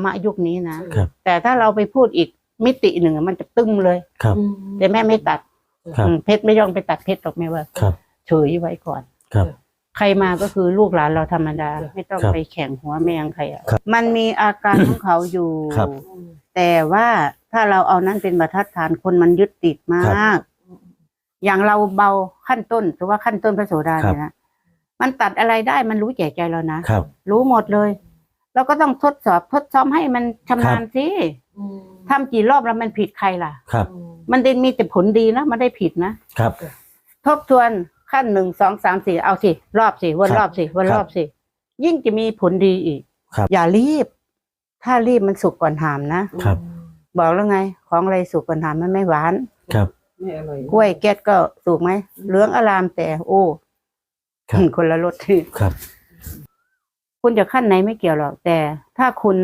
รมะยุคนี้นะครับ แต่ถ้าเราไปพูดอีกมิติหนึ่งอะมันจะตึงเลยครับ แต่แม่ไม่ตัดครับ อืมเพชรไม่ย่องไปตัดเพชรหรอกแม่ว่าครับเฉยไว้ก่อน ครับ ใครมาก็คือลูกหลานเราธรรมดา ไม่ต้องครับไปแข่งหัวแมงใครอะครับมันมีอาการ ของเขาอยู่ ครับแต่ว่าถ้าเราเอานั้นเป็นบรรทัดฐานคนมันยึดติดมครัากอย่างเราเบาขั้นต้นหรือว่าขั้นต้นพระโสดาครับ เนี่ยนะมันตัดอะไรได้มันรู้แก่ใจเรานะครับ รู้หมดเลย เราก็ต้องทดสอบทดซ้อมให้มันชำนาญสิทำกี่รอบแล้วมันผิดใครล่ะ ครับมันได้มีแต่ผลดีนะไม่ได้ผิดนะครับ ทบทวนขั้นหนึ่งสองสามสี่เอาสิรอบสิวนครับรอบสิวนครับรอบสิยิ่งจะมีผลดีอีก ครับ อย่ารีบ ถ้ารีบมันสุกก่อนหามนะครับ บอกแล้วไง ของอะไรสุกก่อนหามมันไม่หวาน ครับ ไม่อร่อยกล้วยแก๊สก็สุกไหมเหลืองอลามแต่ โอ้ครับ คนละรส ครับ คุณจะขั้นไหนไม่เกี่ยวหรอก แต่ถ้าคุณ